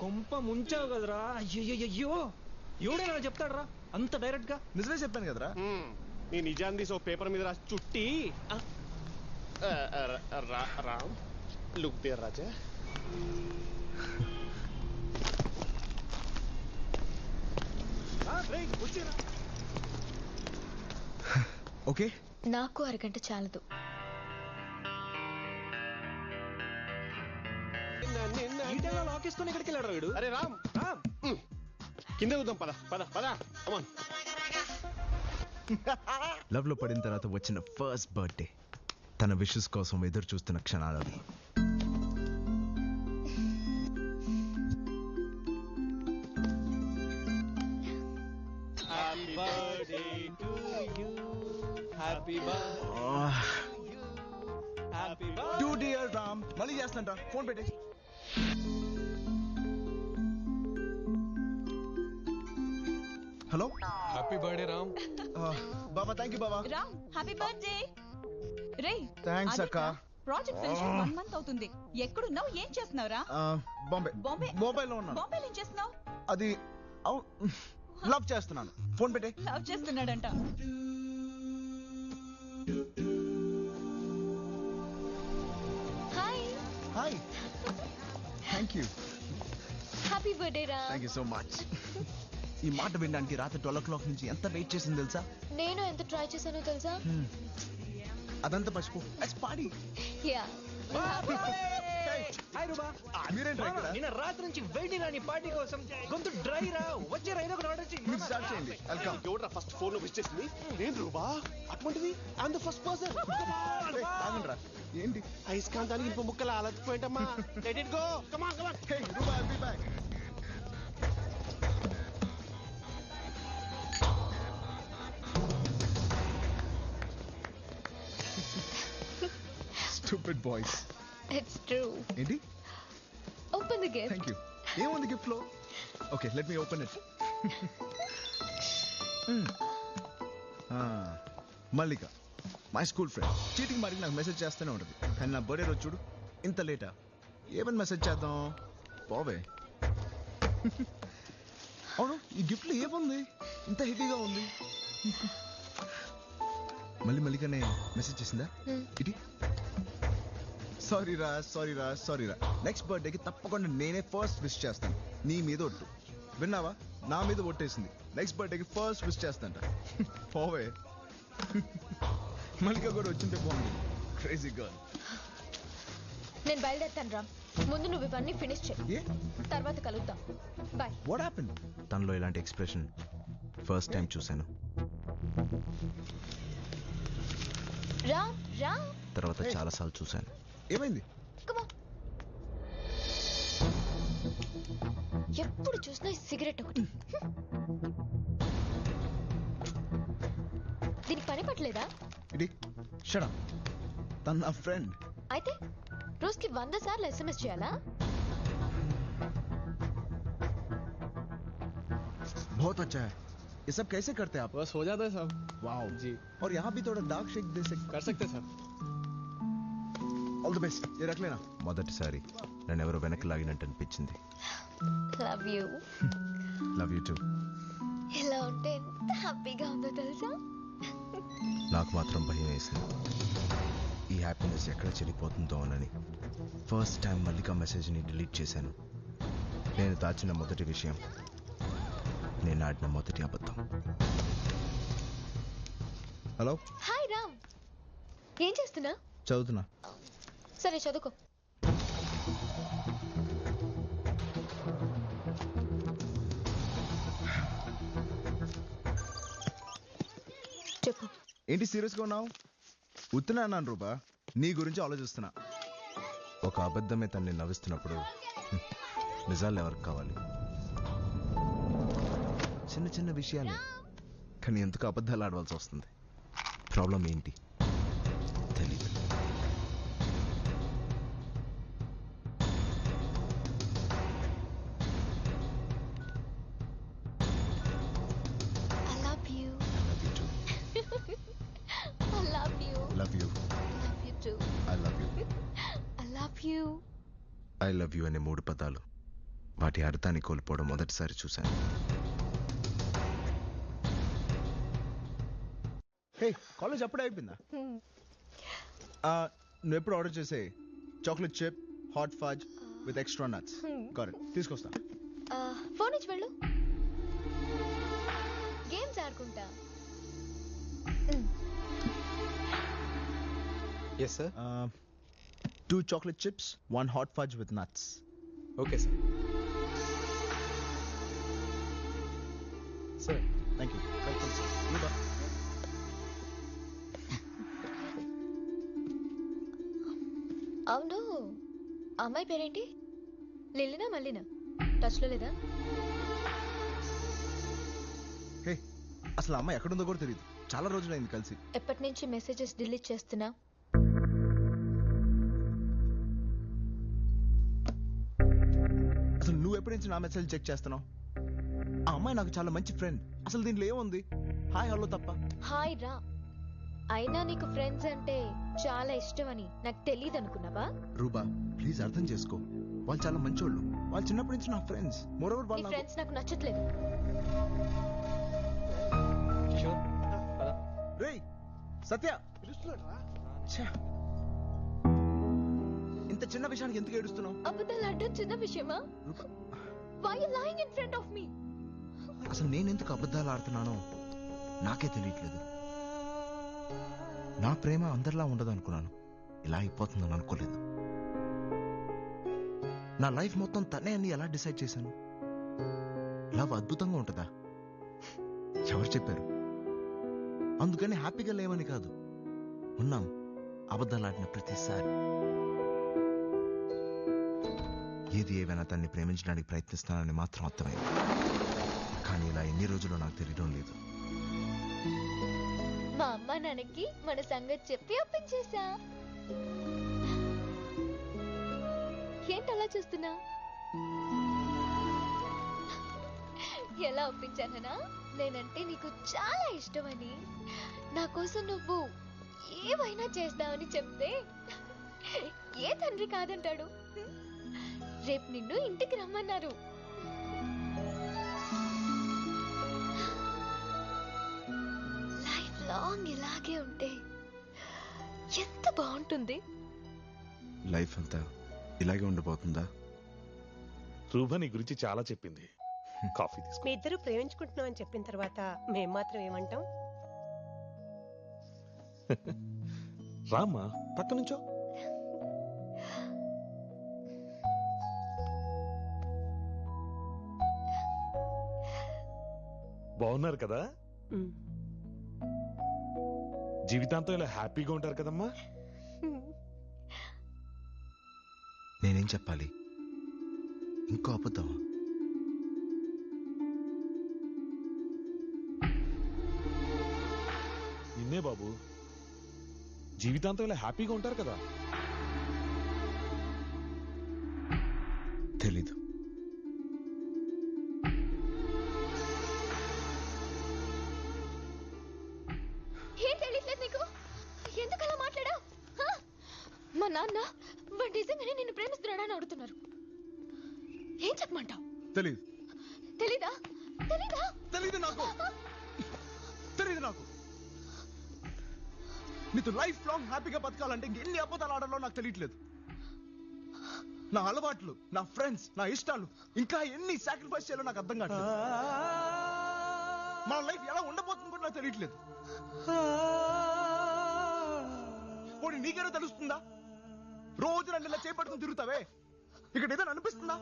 కొంప ముంచావు కదరా. అయ్యో ఎవడైనా చెప్తాడరా? అంత డైరెక్ట్గా నిజమే చెప్పాను కదరా. హ్మ్. నీ నిజాన్ని తీసి ఓ పేపర్ మీద రాసి చుట్టి. Ram look there Raja. Okay నాకు అరగంట చాలదు. లాక్ వేసుకొని ఎక్కడికి వెళ్ళాడు వీడు. అరే రామ్. రామ్. కింద చూద్దాం పద పద పద. అమ్మన్ లవ్ లో పడిన తర్వాత వచ్చిన ఫస్ట్ బర్త్డే తన విషెస్ కోసం ఎదురు చూస్తున్న క్షణాలు అవి. Happy birthday to you happy birthday happy to dear Ram మళ్ళీ చేస్తాంట ఫోన్ పెట్టే. హ్యాపీ బర్త్డే రామ్ బాబా థ్యాంక్ యూ బాబా రామ్ హ్యాపీ బర్త్డే రే Thanks, అక్క. ప్రాజెక్ట్ ఫినిష్ వన్ మంత్ అవుతుంది. ఎక్కడున్నావు? ఏం చేస్తున్నావురా? బాంబే బాంబే మొబైల్లో ఉన్నాను. బాంబేలో ఏం చేస్తున్నావు? అది లవ్ చేస్తున్నాను. ఫోన్ పెట్టే. Love చేస్తున్నాడంట. Hi hi thank you happy birthday రా థ్యాంక్ యూ సో మచ్ ఈ మాట వినడానికి రాత్రి ట్వెల్వ్ ఓ క్లాక్ నుంచి ఎంత వెయిట్ చేసింది తెలుసా? నేను ఎంత ట్రై చేశానో తెలుసా? అదంతా మర్చిపో. పాడి. యా? నిన్న రాత్రి నుంచి వెయిటింగ్ రాని పార్టీ కోసం గొంతు డ్రై రా. వచ్చే రైలు ఒకటి ఆర్డర్ స్టార్ట్ చేయండి. వెల్కమ్ ఎవడ్రా ఫస్ట్ ఫోన్ విష్ చేసింది? నేను రూబా అటువంటిది? ఐఎమ్ ద ఫస్ట్ పర్సన్ ఆగండ్రా ఏంటి? ఐస్కాంతానికి ఇంప ముక్కలు అలచిపోయింటమ్మా let it go come on come on hey Ruba I'll be back stupid boys it's true ఏంటి open the gift thank you ఏముంది గిఫ్ట్లో okay let me open it Mallika my school friend cheating మరి నాకు message చేస్తూనే ఉంటుంది. కానీ నా birthday రోజు చూడు ఇంత లేటా ఏమని మెసేజ్ చేద్దాం? పోవే అవును ఈ గిఫ్ట్లో ఏముంది? ఇంత హెవీగా ఉంది. మళ్ళీ మల్లికనే మెసేజ్ చేసిందా? Hmm. ఇటీ? సారీ రా సారీ రా సారీ రా. నెక్స్ట్ బర్త్డేకి తప్పకుండా నేనే ఫస్ట్ విష్ చేస్తాను. నీ మీద ఒట్టు. విన్నావా? నా మీద ఒట్టేసింది. నెక్స్ట్ బర్త్డేకి ఫస్ట్ విష్ చేస్తాంట. పోవే. మల్లిక కూడా వచ్చింటే బాగుంది క్రేజీ గర్ల్ నేను బయలుదేరుతాను రామ్. ముందు నువ్వు ఇవన్నీ ఫినిష్ చేయి ఏ? తర్వాత కలుద్దాం. బాయ్ వాట్ హ్యాపెన్ తనలో ఇలాంటి ఎక్స్ప్రెషన్ ఫస్ట్ టైం చూశాను. రామ్ రామ్. తర్వాత చాలాసార్లు చూశాను. ఏమైంది కమా ఎప్పుడు చూసినా ఈ సిగరెట్ ఒకటి దీనికి పని పట్టలేదా ఇది షడా తన నా ఫ్రెండ్ అయితే రోజుకి వంద సార్లు ఎస్ఎంఎస్ చేయాలా बहुत अच्छा है ये सब कैसे करते हैं आप बस हो जाता है साहब वाओ जी और यहाँ भी थोड़ा डार्क शेक दे सकते कर सकते हैं सर ఆల్ ది బెస్ట్ ఏ రకలేనా మొదటిసారి నన్ను ఎవరో వెనక్కి లాగినట్టు అనిపించింది. Love you love you too ఇలా ఉంటే ఎంత హ్యాపీగా ఉందో తెలుసా? నాకు మాత్రం భయం వేసింది. ఈ హ్యాపీనెస్ ఎక్కడ చెడిపోతుందో అని ఫస్ట్ టైం మల్లిక మెసేజ్ని డిలీట్ చేశాను. నేను దాచిన మొదటి విషయం నేను ఆడిన మొదటి అబద్ధం. హలో హాయ్ రామ్ ఏం చేస్తున్నా? చదువుతున్నా. సరే చదువుకో. చెప్పు. ఏంటి సీరియస్గా ఉన్నావు? ఉత్తున్నా అన్నాను రూపా. నీ గురించి ఆలోచిస్తున్నా. ఒక అబద్ధమే తన్ని నవ్విస్తున్నప్పుడు నిజాలు ఎవరికి కావాలి? చిన్న చిన్న విషయాలే. కానీ ఎందుకు అబద్ధాలు ఆడవలసి వస్తుంది? ప్రాబ్లం ఏంటి? ఐ లవ్ యూ అనే మూడు పదాలు వాటి అర్థాన్ని కోల్పోవడం మొదటిసారి చూశాను. కాలేజ్ అప్పుడే అయిపోయిందా? నువ్వు ఎప్పుడు ఆర్డర్ చేసే chocolate chip hot fudge with extra nuts? Correct తీసుకొస్తా. ఫోన్ ఇచ్చి వెళ్ళు. గేమ్స్ ఆడుకుంటా. Yes sir two chocolate chips one hot fudge with nuts okay sir sir thank you welcome sir అవును. ఆ అమ్మాయి పేరేంటి? లిల్లినా మల్లినా? టచ్లో లేదా? హే అసలు ఆ అమ్మాయి ఎక్కడుందో కూడా తెలియదు చాలా రోజులైంది కలిసి. ఎప్పటి నుంచి మెసేజెస్ డిలీట్ చేస్తున్నా? నుంచి నా మెసేజ్ చెక్ చేస్తున్నావు. ఆ అమ్మాయి నాకు చాలా మంచి ఫ్రెండ్ అసలు దీంట్లో ఏముంది? హాయ్ హలో తప్ప. హాయ్ రా. అయినా నీకు ఫ్రెండ్స్ అంటే చాలా ఇష్టమని నాకు తెలియదు అనుకున్నావా రూబా ప్లీజ్ అర్థం చేసుకో. వాళ్ళు చాలా మంచోళ్ళు. వాళ్ళు చిన్నప్పటి నుంచి నా ఫ్రెండ్స్ మోరోవర్ నీ వాళ్ళు ఫ్రెండ్స్ నాకు నచ్చట్లేదు. రేయ్ సత్య! ఛే. ఇంత చిన్న విషయానికి ఎందుకు ఏడుస్తున్నావు? అబద్ధాలు అడ్డం చిన్న విషయమా? Rupa why you lying in front of me అసలు నేను ఎందుకు అబద్ధాలు ఆడుతున్నానో నాకే తెలియట్లేదు. నా ప్రేమ అందరిలా ఉండదు అనుకున్నాను. ఇలా అయిపోతుందని అనుకోలేదు. నా లైఫ్ మొత్తం తనే అని ఎలా డిసైడ్ చేశాను? లవ్ అద్భుతంగా ఉంటుందా? ఎవరు చెప్పారు? అందుకని హ్యాపీగా లేవని కాదు. ఉన్నాం. అబద్ధాలు ఆడిన ప్రతిసారి. ఏది ఏవైనా తన్ని ప్రేమించడానికి ప్రయత్నిస్తానని మాత్రం అర్థమైంది కానీ ఇలా ఎన్ని రోజులు నాకు తెలియడం లేదు. మా అమ్మ నాన్నకి మన సంగతి చెప్పి అప్పించేశా ఏంటి అలా చూస్తున్నా? ఎలా ఒప్పించానా నేనంటే నీకు చాలా ఇష్టమని. నా కోసం నువ్వు ఏమైనా చేస్తావని చెప్తే ఏ తండ్రి కాదంటాడు? రేపు నిన్ను ఇంటికి రమ్మన్నారు. లైఫ్ లాంగ్ ఇలాగే ఉంటే ఎంత బాగుంటుంది? లైఫ్ అంతా ఇలాగే ఉండిపోతుందా రూభ నీ గురించి చాలా చెప్పింది. కాఫీ తీసుకో. మీ ఇద్దరు ప్రేమించుకుంటున్నాం అని చెప్పిన తర్వాత మేం మాత్రం ఏమంటాం? రామ్మా పక్క నుంచో బాగున్నారు కదా. జీవితాంతం ఇలా హ్యాపీగా ఉంటారు కదమ్మా? నేనేం చెప్పాలి? ఇంకో అబద్ధమా నిన్నే బాబు. జీవితాంతం ఇలా హ్యాపీగా ఉంటారు కదా? తెలీదు. నాన్న వాడు నిజంగానే నిన్ను ప్రేమిస్తున్నాడని అడుగుతున్నారు. ఏం చెప్పమంటావు? తెలియదు తెలీదా? తెలీదా? తెలీదు నాకు. తెలీదు నాకు. నీతో లైఫ్ లాంగ్ హ్యాపీగా బతకాలంటే ఎన్ని అబద్ధాలు ఆడాలో నాకు తెలియట్లేదు. నా అలవాట్లు నా ఫ్రెండ్స్ నా ఇష్టాలు ఇంకా ఎన్ని సాక్రిఫైస్ చేయాలో నాకు అర్థం కావట్లేదు. మన లైఫ్ ఎలా ఉండబోతుంది కూడా నాకు తెలియట్లేదు. పోనీ నీకేనా తెలుస్తుందా? రోజు నన్ను ఇలా చేపట్టుకుని తిరుగుతావే? ఇక్కడ ఏదైనా అనిపిస్తుందా?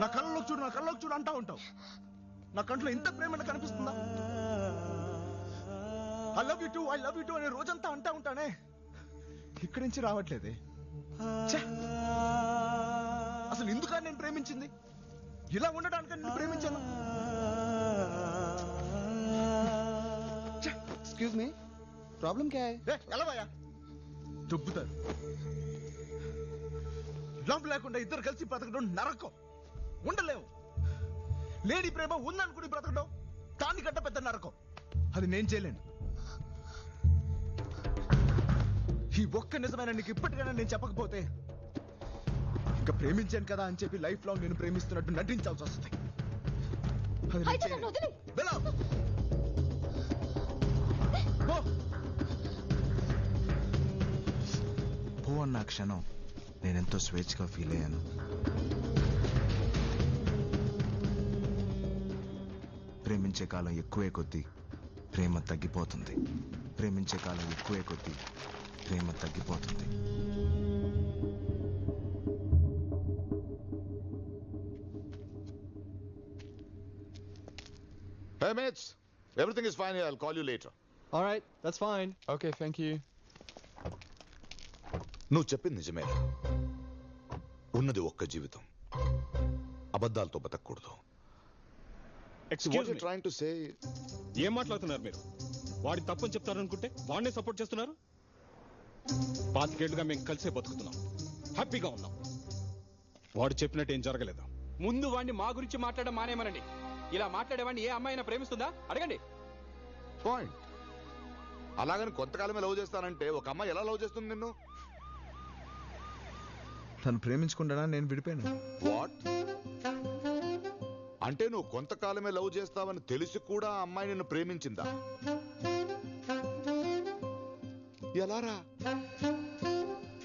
నా కళ్ళలోకి చూడు నా కళ్ళలోకి చూడు అంటా ఉంటావు. నా కంట్లో ఇంత ప్రేమ కనిపిస్తుందా I love you too I love you too అనే రోజంతా అంటా ఉంటానే. ఇక్కడి నుంచి రావట్లేదే. అసలు ఎందుకని నేను ప్రేమించింది? ఇలా ఉండడానికి నేను ప్రేమించాను. ఎక్స్క్యూజ్ మీ ప్రాబ్లం క్యా ఎలా భయా దొబ్బుతారు. లవ్ లేకుండా ఇద్దరు కలిసి బ్రతకడం నరకం. ఉండలేము లేని ప్రేమ ఉందనుకుని బ్రతకడం దానికంటే పెద్ద నరకం. అది నేను చేయలేను. ఈ ఒక్క నిజమైన నీకు ఇప్పటికైనా నేను చెప్పకపోతే ఇంకా ప్రేమించాను కదా అని చెప్పి లైఫ్ లాంగ్ నేను ప్రేమిస్తున్నట్టు నటించాల్సి వస్తుంది. అది నేను. పో. పో అన్న క్షణం నేనెంతో స్వేచ్ఛగా ఫీల్ అయ్యాను ప్రేమించే కాలం ఎక్కువే కొద్దీ ప్రేమ తగ్గిపోతుంది ప్రేమించే కాలం ఎక్కువే కొద్దీ ప్రేమ తగ్గిపోతుంది Hey, mates. Everything is fine here. I'll call you later. All right, that's fine. Okay thank you నువ్వు చెప్పింది నిజమే. ఉన్నది ఒక్క జీవితం. అబద్ధాలతో బతకూడదు. Excuse me trying to say ఏం మాట్లాడుతున్నారు మీరు? వాడి తప్పని చెప్తారనుకుంటే వాడినే సపోర్ట్ చేస్తున్నారు? పాతికేళ్ళుగా మేము కలిసే బతుకుతున్నాం. హ్యాపీగా ఉన్నాం. వాడు చెప్పినట్టు ఏం జరగలేదు? ముందు వాడిని మా గురించి మాట్లాడడం మానేమనండి. ఇలా మాట్లాడేవాడిని ఏ అమ్మాయినా ప్రేమిస్తుందా? అడగండి. పాయింట్ అలాగని కొంతకాలమే లవ్ చేస్తానంటే ఒక అమ్మాయి ఎలా లవ్ చేస్తుంది నిన్ను? తను ప్రేమించుకుంటానా నేను విడిపోయాను. వాట్ అంటే నువ్వు కొంతకాలమే లవ్ చేస్తావని తెలిసి కూడా ఆ అమ్మాయి నిన్ను ప్రేమించిందా? ఎలారా